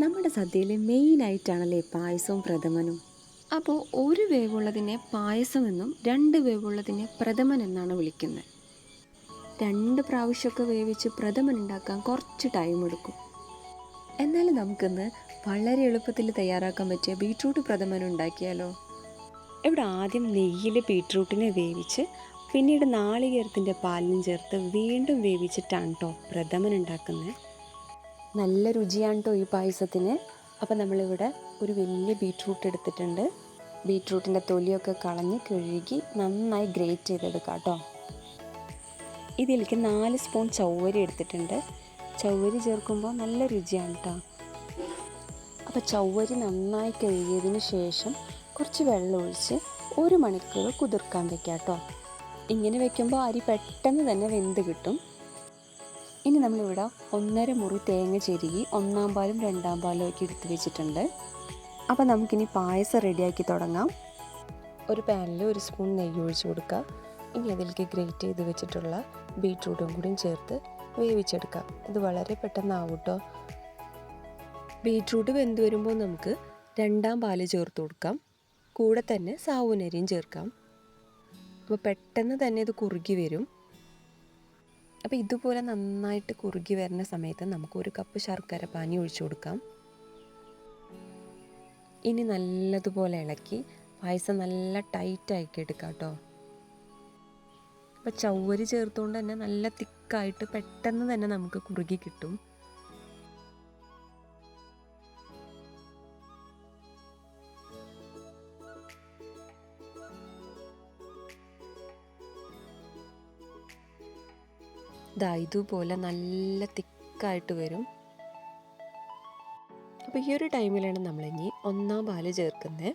നമ്മുടെ സദ്യയിൽ മെയിനായിട്ടാണല്ലേ പായസവും പ്രഥമനും? അപ്പോൾ ഒരു വേവുള്ളതിനെ പായസമെന്നും രണ്ട് വേവുള്ളതിനെ പ്രഥമൻ എന്നാണ് വിളിക്കുന്നത്. രണ്ട് പ്രാവശ്യമൊക്കെ വേവിച്ച് പ്രഥമൻ ഉണ്ടാക്കാൻ കുറച്ച് ടൈം എടുക്കും. എന്നാൽ നമുക്കിന്ന് വളരെ എളുപ്പത്തിൽ തയ്യാറാക്കാൻ പറ്റിയ ബീട്രൂട്ട് പ്രഥമൻ ഉണ്ടാക്കിയാലോ? ഇവിടെ ആദ്യം നെയ്യിൽ ബീട്രൂട്ടിനെ വേവിച്ച് പിന്നീട് നാളികേരത്തിന്റെ പാലിനും ചേർത്ത് വീണ്ടും വേവിച്ചിട്ടാണ് കേട്ടോ പ്രഥമൻ ഉണ്ടാക്കുന്നത്. നല്ല രുചിയാണ് കേട്ടോ ഈ പായസത്തിന്. അപ്പോൾ നമ്മളിവിടെ ഒരു വലിയ ബീട്രൂട്ട് എടുത്തിട്ടുണ്ട്. ബീട്രൂട്ടിന്റെ തൊലിയൊക്കെ കളഞ്ഞ് കഴുകി നന്നായി ഗ്രേറ്റ് ചെയ്തെടുക്കാം കേട്ടോ. ഇതിലേക്ക് നാല് സ്പൂൺ ചൗവരി എടുത്തിട്ടുണ്ട്. ചൗവരി ചേർക്കുമ്പോൾ നല്ല രുചിയാണ് കേട്ടോ. അപ്പോൾ ചൗവരി നന്നായി കഴുകിയതിന് ശേഷം കുറച്ച് വെള്ളം ഒഴിച്ച് ഒരു മണിക്കൂർ കുതിർക്കാൻ വെക്കാം കേട്ടോ. ഇങ്ങനെ വെക്കുമ്പോൾ അരി പെട്ടെന്ന് തന്നെ വെന്ത് കിട്ടും. ഇനി നമ്മളിവിടെ ഒന്നര മുറി തേങ്ങ ചെരുകി ഒന്നാം പാലും രണ്ടാം പാലും ഒക്കെ എടുത്ത് വെച്ചിട്ടുണ്ട്. അപ്പോൾ നമുക്കിനി പായസം റെഡിയാക്കി തുടങ്ങാം. ഒരു പാനിൽ ഒരു സ്പൂൺ നെയ്യ് ഒഴിച്ച് കൊടുക്കുക. ഇനി അതിലേക്ക് ഗ്രേറ്റ് ചെയ്ത് വെച്ചിട്ടുള്ള ബീട്രൂട്ടും കൂടി ചേർത്ത് വേവിച്ചെടുക്കാം ഇത് വളരെ പെട്ടെന്നാവും കേട്ടോ ബീട്രൂട്ട് വെന്ത് വരുമ്പോൾ നമുക്ക് രണ്ടാം പാൽ ചേർത്ത് കൊടുക്കാം. കൂടെ തന്നെ സാവുനരിയും ചേർക്കാം. അപ്പോൾ പെട്ടെന്ന് തന്നെ ഇത് കുറുകി വരും. അപ്പോൾ ഇതുപോലെ നന്നായിട്ട് കുറുകി വരുന്ന സമയത്ത് നമുക്ക് ഒരു കപ്പ് ശർക്കര പാനി ഒഴിച്ചു കൊടുക്കാം. ഇനി നല്ലതുപോലെ ഇളക്കി പായസം നല്ല ടൈറ്റാക്കി എടുക്കാം കേട്ടോ. അപ്പോൾ ചവ്വരി ചേർത്തുകൊണ്ട് തന്നെ നല്ല തിക്കായിട്ട് പെട്ടെന്ന് തന്നെ നമുക്ക് കുറുകി കിട്ടും. ദാ ഇതുപോലെ നല്ല തിക്കായിട്ട് വരും. അപ്പോൾ ഈ ഒരു ടൈമിലാണ് നമ്മൾ ഇനി ഒന്നാം പാൽ ചേർക്കുന്നത്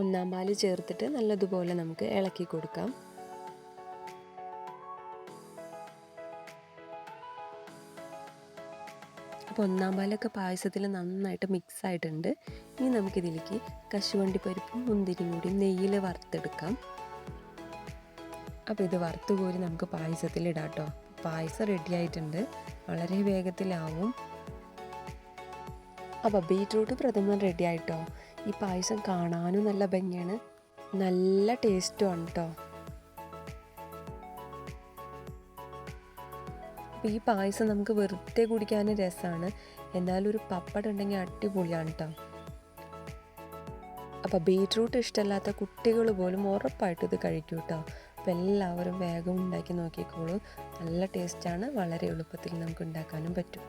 ഒന്നാം പാൽ ചേർത്തിട്ട് നല്ലതുപോലെ നമുക്ക് ഇളക്കി കൊടുക്കാം. അപ്പോൾ ഒന്നാം പാലൊക്കെ പായസത്തിൽ നന്നായിട്ട് മിക്സ് ആയിട്ടുണ്ട്. ഇനി നമുക്കിതിലേക്ക് കശുവണ്ടി പരിപ്പും മുന്തിരിയും കൂടി നെയ്യിൽ വറുത്തെടുക്കാം. അപ്പോൾ ഇത് വറുത്ത് കോരി നമുക്ക് പായസത്തിൽ ഇടാം കേട്ടോ. പായസം റെഡി ആയിട്ടുണ്ട്. വളരെ വേഗത്തിലാവും. അപ്പോൾ ബീറ്റ്റൂട്ട് പ്രഥമൻ റെഡി ആയിട്ടോ. ഈ പായസം കാണാനും നല്ല ഭംഗിയാണ്. നല്ല ടേസ്റ്റുമാണ് കേട്ടോ. ഈ പായസം നമുക്ക് വെറുതെ കുടിക്കാൻ രസമാണ്. എന്നാലും ഒരു പപ്പടം ഉണ്ടെങ്കിൽ അടിപൊളിയാണ് കേട്ടോ. അപ്പോൾ ബീറ്റ്റൂട്ട് ഇഷ്ടമല്ലാത്ത കുട്ടികൾ പോലും ഉറപ്പായിട്ട് ഇത് കഴിക്കും കേട്ടോ. അപ്പോൾ എല്ലാവരും വേഗം ഉണ്ടാക്കി നോക്കിക്കോളൂ. നല്ല ടേസ്റ്റാണ് വളരെ എളുപ്പത്തിൽ നമുക്ക് ഉണ്ടാക്കാനും പറ്റും.